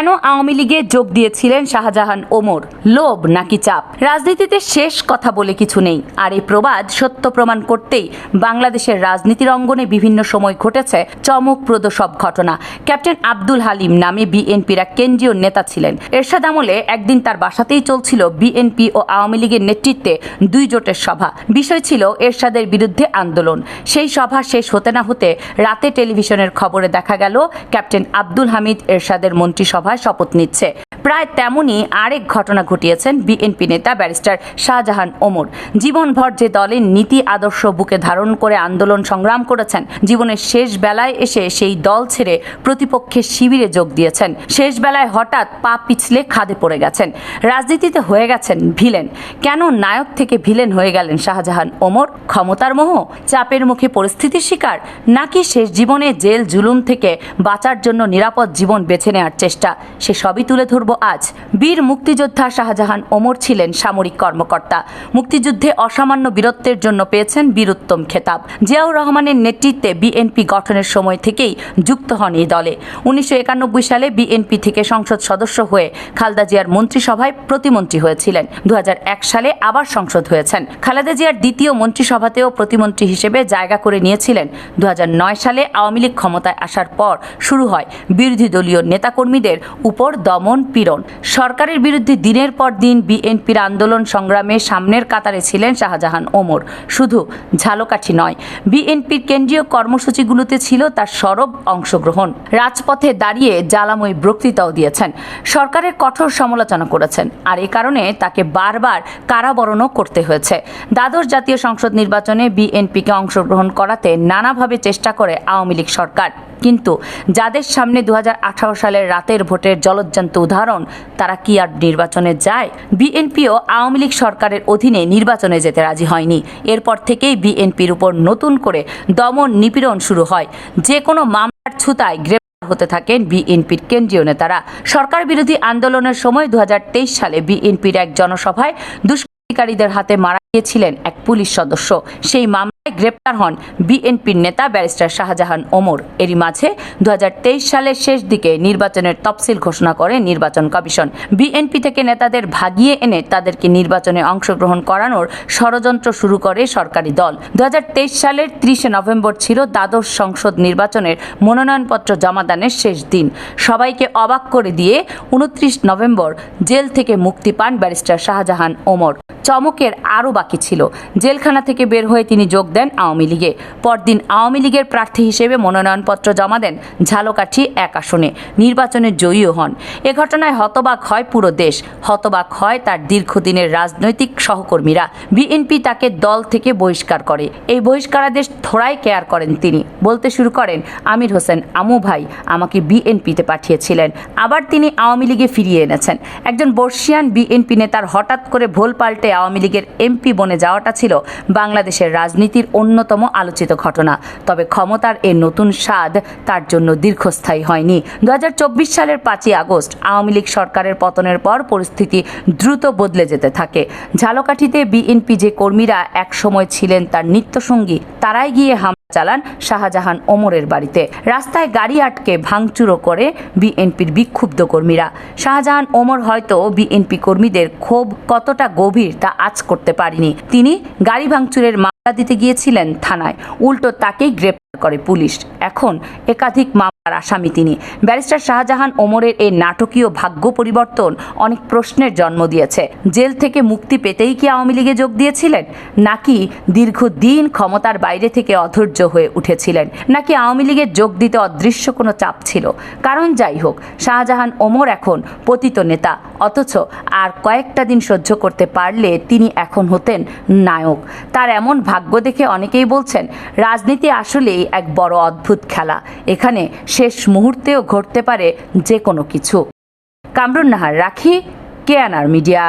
কেন আওয়ামী লীগে যোগ দিয়েছিলেন শাহজাহান ওমর? লোভ নাকি চাপ? রাজনীতিতে শেষ কথা বলে কিছু নেই। আর এই প্রবাদ সত্য প্রমাণ করতেই বাংলাদেশের রাজনীতির অঙ্গনে বিভিন্ন সময় ঘটেছে চমকপ্রদ সব ঘটনা। ক্যাপ্টেন আব্দুল হালিম নামে বিএনপির এক কেন্দ্রীয় নেতা ছিলেন। এরশাদ আমলে একদিন তার বাসাতেই চলছিল বিএনপি ও আওয়ামী লীগের নেতৃত্বে দুই জোটের সভা। বিষয় ছিল এরশাদের বিরুদ্ধে আন্দোলন। সেই সভা শেষ হতে না হতে রাতে টেলিভিশনের খবরে দেখা গেল ক্যাপ্টেন আব্দুল হামিদ এরশাদের মন্ত্রিসভায় শপথ নিচ্ছে। প্রায় তেমনই আরেক ঘটনা ঘটিয়েছেন বিএনপি নেতা ব্যারিস্টার শাহজাহান ওমর। জীবনভর যে দলের নীতি, আদর্শ বুকে ধারণ করে আন্দোলন সংগ্রাম করেছেন, জীবনের শেষ বেলায় এসে সেই দল ছেড়ে প্রতিপক্ষের শিবিরে যোগ দিয়েছেন। শেষ বেলায় হঠাৎ পা পিছলে খাদে পড়ে গেছেন। রাজনীতিতে হয়ে গেছেন ভিলেন। কেন নায়ক থেকে ভিলেন হয়ে গেলেন শাহজাহান ওমর? ক্ষমতার মোহ? চাপের মুখে পরিস্থিতির শিকার? নাকি শেষ জীবনে জেল জুলুম থেকে বাঁচার জন্য নিরাপদ জীবন বেছে নেওয়ার চেষ্টা? সে সবই তুলে ধরব আজ বীর মুক্তিযোদ্ধা শাহজাহান ওমর ছিলেন সামরিক কর্মকর্তা। মুক্তিযুদ্ধে অসামান্য বীরত্বের জন্য পেয়েছেন বীরুত্তম খেতাব। জিয়াউর রহমানের নেতৃত্বে বিএনপি গঠনের সময় থেকেই যুক্ত হন এই দলে। উনিশশো একানব্বই সালে বিএনপি থেকে সংসদ সদস্য হয়ে খালদা জিয়ার মন্ত্রিসভায় প্রতিমন্ত্রী হয়েছিলেন। দু হাজার এক সালে আবার সংসদ হয়েছেন। খালেদা জিয়ার দ্বিতীয় মন্ত্রিসভাতেও প্রতিমন্ত্রী হিসেবে জায়গা করে নিয়েছিলেন। দু হাজার নয় সালে আওয়ামী লীগ ক্ষমতায় আসার পর শুরু হয় বিরোধী দলীয় নেতাকর্মীদের উপর দমন পীড়ন। সরকারের বিরুদ্ধে দিনের পর দিন বিএনপির আন্দোলন সংগ্রামে সামনের কাতারে ছিলেন শাহজাহান ওমর। শুধু ঝালকাঠি নয়, বিএনপির কেন্দ্রীয় কর্মসূচিগুলোতে ছিল তার সরব অংশগ্রহণ। রাজপথে দাঁড়িয়ে জ্বালাময়ী বক্তৃতাও দিয়েছেন। সরকারের কঠোর সমালোচনা করেছেন। আর এ কারণে তাকে বারবার কারাবরণও করতে হয়েছে। দ্বাদশ জাতীয় সংসদ নির্বাচনে বিএনপিকে অংশগ্রহণ করাতে নানাভাবে চেষ্টা করে আওয়ামী লীগ সরকার। কিন্তু যাদের সামনে দু সালের রাতের ভোটের জলজ্জান্ত উদাহরণ, তারা কি আর নির্বাচনে যায়? বিএনপিও আওয়ামী লীগ সরকারের অধীনে নির্বাচনে যেতে রাজি হয়নি। এরপর থেকেই বিএনপির উপর নতুন করে দমন নিপীড়ন শুরু হয়। যে কোনো মামলার ছুতায় হতে থাকেন বিএনপির কেন্দ্রীয় নেতারা। সরকার বিরোধী আন্দোলনের সময় দু হাজার তেইশ সালে বিএনপির এক জনসভায় দুষ্কৃতিকারীদের হাতে মারা গিয়েছিলেন এক পুলিশ সদস্য। সেই মামলায় গ্রেপ্তার হন বিএনপির নেতা ব্যারিস্টার শাহজাহান ওমর। এরই মাঝে দু সালের শেষ দিকে নির্বাচনের তফসিল ঘোষণা করে নির্বাচন কমিশন। বিএনপি থেকে নেতাদের ভাগিয়ে এনে তাদেরকে নির্বাচনে অংশগ্রহণ করানোর ষড়যন্ত্র শুরু করে সরকারি দল। দু সালের ত্রিশে নভেম্বর ছিল দ্বাদশ সংসদ নির্বাচনের মনোনয়নপত্র জমাদানের শেষ দিন। সবাইকে অবাক করে দিয়ে উনত্রিশ নভেম্বর জেল থেকে মুক্তি পান ব্যারিস্টার শাহজাহান ওমর। চমকের আরও বাকি ছিল। জেলখানা থেকে বের হয়ে তিনি যোগ দেন আওয়ামী লীগে। পরদিন আওয়ামী লীগের প্রার্থী হিসেবে মনোনয়নপত্র জমা দেন ঝালকাঠি এক আসনে। নির্বাচনে জয়ীও হন। এ ঘটনায় হতবাক হয় পুরো দেশ। হতবাক হয় তার দীর্ঘদিনের রাজনৈতিক সহকর্মীরা। বিএনপি তাকে দল থেকে বহিষ্কার করে। এই বহিষ্কারাদেশ থোড়াই কেয়ার করেন তিনি। বলতে শুরু করেন, আমির হোসেন, আমু ভাই, আমাকে বিএনপিতে পাঠিয়েছিলেন। আবার তিনি আওয়ামী লীগে ফিরিয়ে এনেছেন। একজন বর্ষিয়ান বিএনপি নেতার হঠাৎ করে ভোল পাল্টে আওয়ামী লীগের এমপি বনে যাওয়াটা ছিল বাংলাদেশের রাজনীতির অন্যতম আলোচিত ঘটনা। তবে ক্ষমতার এ নতুন স্বাদ তার জন্য দীর্ঘস্থায়ী হয়নি। দুহাজার চব্বিশ সালের পাঁচই আগস্ট আওয়ামী লীগ সরকারের পতনের পর পরিস্থিতি দ্রুত বদলে যেতে থাকে। ঝালকাঠিতে বিএনপি যে কর্মীরা একসময় ছিলেন তার নিত্যসঙ্গী, তারাই গিয়ে হামলা চালান শাহজাহান ওমরের বাড়িতে। রাস্তায় গাড়ি আটকে ভাঙচুরো করে বিএনপির বিক্ষুব্ধ কর্মীরা। শাহজাহান ওমর হয়তো বিএনপি কর্মীদের ক্ষোভ কতটা গভীর তা আজ করতে পারেনি। তিনি গাড়ি ভাঙচুরের দিতে গিয়েছিলেন থানায়। উল্টো তাকেই গ্রেপ্তার করে পুলিশ। এখন একাধিক মামলার আসামি তিনি। ব্যারিস্টার শাহজাহান ওমরের এই নাটকীয় ভাগ্য পরিবর্তন অনেক প্রশ্নের জন্ম দিয়েছে। জেল থেকে মুক্তি পেতেই কি আওয়ামী লীগে যোগ দিয়েছিলেন? নাকি দীর্ঘদিন ক্ষমতার বাইরে থেকে অধৈর্য হয়ে উঠেছিলেন? নাকি আওয়ামী লীগে যোগ দিতে অদৃশ্য কোনো চাপ ছিল? কারণ যাই হোক, শাহজাহান ওমর এখন পতিত নেতা। অথচ আর কয়েকটা দিন সহ্য করতে পারলে তিনি এখন হতেন নায়ক। তার এমন ভাগ্য দেখে অনেকেই বলছেন, রাজনীতি আসলেই এক বড় অদ্ভুত খেলা। এখানে শেষ মুহূর্তেও ঘটতে পারে যে কোনো কিছু। কামরুন নাহার, রাখি কেয়ানার মিডিয়া।